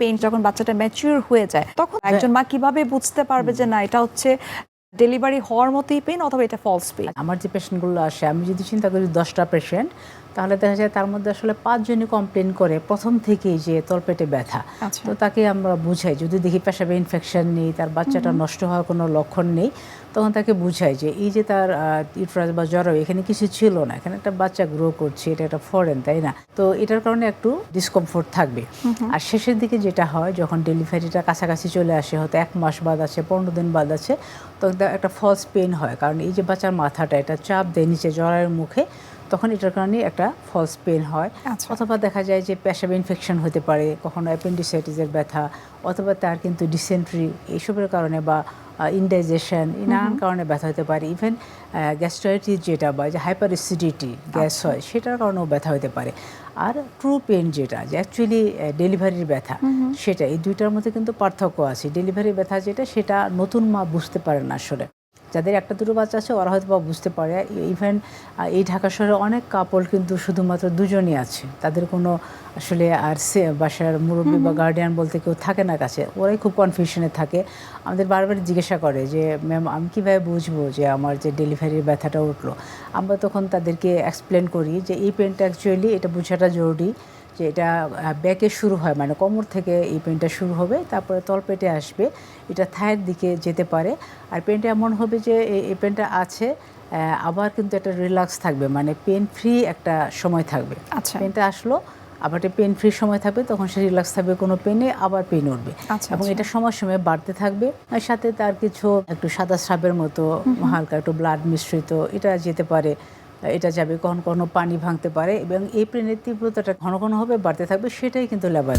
Pen যখন বাচ্চাটা mature হয়ে যায় তখন একজন মা কীভাবে বুঝতে পারবে যে না এটা হচ্ছে ডেলিভারি হওয়ার মতোই পেন অথবা এটা ফলস পেন আমার যে পেশেন্টগুলো আসে আমি যদি চিন্তা করি দশটা পেশেন্ট তাহলে দেখা যায় তার মধ্যে আসলে পাঁচজনই কমপ্লেন করে প্রথম থেকেই যে তলপেটে ব্যথা। আচ্ছা। তো তাকে আমরা বুঝাই যদি দেখি পেশাবে ইনফেকশন নেই তার বাচ্চাটা নষ্ট হওয়ার কোনো লক্ষণ নেই তখন তাকে বুঝাই যে এই যে তার ইউট্রাস বা জ্বর এখানে কিছু ছিল না। এখানে একটা বাচ্চা গ্রো করছে এটা একটা ফরেন তাই না? তো এটার কারণে একটু ডিসকমফোর্ট থাকবে। আর শেষের দিকে যেটা হয় যখন ডেলিভারিটা কাছাকাছি চলে আসে হয়তো এক মাস বাদ আছে পনেরো দিন বাদ আছে তখন একটা ফলস পেন হয়। কারণ এই যে বাচ্চার মাথাটা এটা চাপ দেয় নিচে জরায়ের মুখে। তখন এটার কারণে একটা ফলস পেন হয়। আচ্ছা। অথবা দেখা যায় যে পেশাব ইনফেকশন হতে পারে কখনো অ্যাপেন্ডিসাইটিসের ব্যথা অথবা তার কিন্তু ডিসেন্ট্রি এইসবের কারণে বা ইনডাইজেশন নানান কারণে ব্যথা হতে পারে। ইভেন গ্যাস্ট্রাইটিস যেটা বা যে হাইপার অ্যাসিডিটি গ্যাস হয় সেটার কারণেও ব্যথা হতে পারে। আর ট্রু পেন যেটা যে অ্যাকচুয়ালি ডেলিভারির ব্যথা সেটা এই দুইটার মধ্যে কিন্তু পার্থক্য আছে। ডেলিভারি ব্যথা যেটা সেটা নতুন মা বুঝতে পারে না আসলে। যাদের একটা দুটো বাচ্চা আছে ওরা হয়তো বা বুঝতে পারে। ইভেন এই ঢাকা শহরে অনেক কাপড় কিন্তু শুধুমাত্র দুজনই আছে। তাদের কোনো আসলে আর সে বাসার মুরব্বী বা গার্ডিয়ান বলতে কেউ থাকে না কাছে। ওরাই খুব কনফিউশনে থাকে। আমাদের বারবার জিজ্ঞাসা করে যে ম্যাম আমি কীভাবে বুঝব যে আমার যে ডেলিভারির ব্যথাটা উঠল? আমরা তখন তাদেরকে এক্সপ্লেন করি যে এই পেনটা অ্যাকচুয়ালি এটা বোঝাটা জরুরি। যে এটা ব্যাকে শুরু হয় মানে কোমর থেকে এই পেনটা শুরু হবে তারপরে তলপেটে আসবে এটা থায়ের দিকে যেতে পারে। আর পেনটা এমন হবে যে এই- পেনটা আছে আবার কিন্তু একটা রিল্যাক্স থাকবে মানে পেন ফ্রি একটা সময় থাকবে। আচ্ছা। পেনটা আসলো আবার একটা পেন ফ্রি সময় থাকবে তখন সে রিল্যাক্স থাকবে কোনো পেনে আবার পেন উঠবে। আচ্ছা, এবং আচ্ছা। এটা সময় সময় বাড়তে থাকবে। আর সাথে তার কিছু একটু সাদা স্রাবের মতো হালকা একটু ব্লাড মিশ্রিত এটা যেতে পারে। এটা যাবে, কখন কখনো পানি ভাঙতে পারে এবং এই প্রেনের তীব্রতাটা ঘন ঘন হবে, বাড়তে থাকবে, সেটাই কিন্তু লেবার